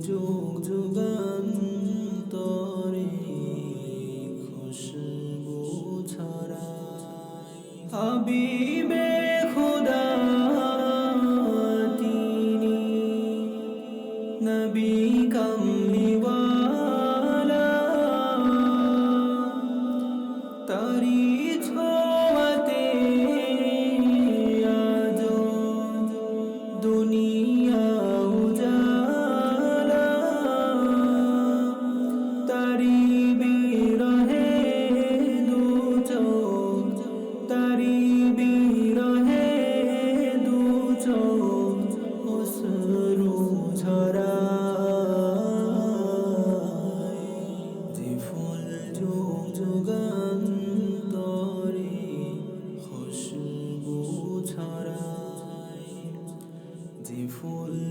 যুগ যুগান্তরে খুশবু ছড়ায়। হাবিবে খুদা তিনি নবী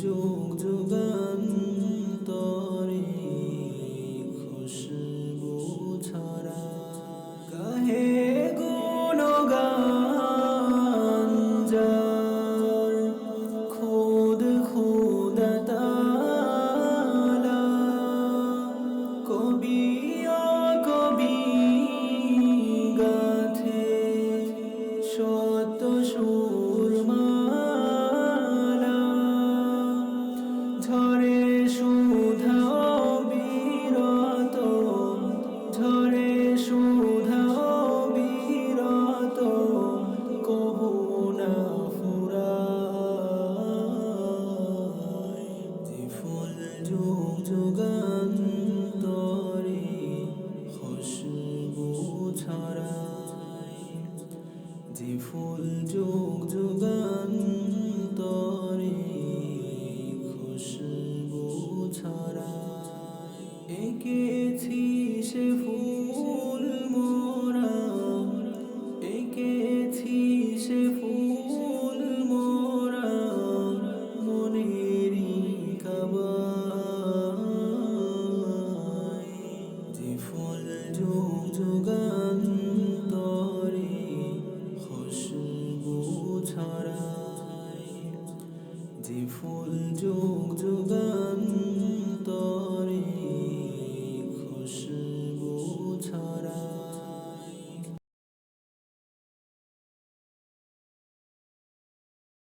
যুগ যুগান্তরে খুশবু ছড়ায় কাহে গুণগান যার খুদ খুদ তালা কবি কবি গাথে শত সুরমালা যে ফুল যুগ যুগান্তরে খুশবু ছড়ায়। এঁকেছি সে ফুল যুগ যুগান্তরে খুশবু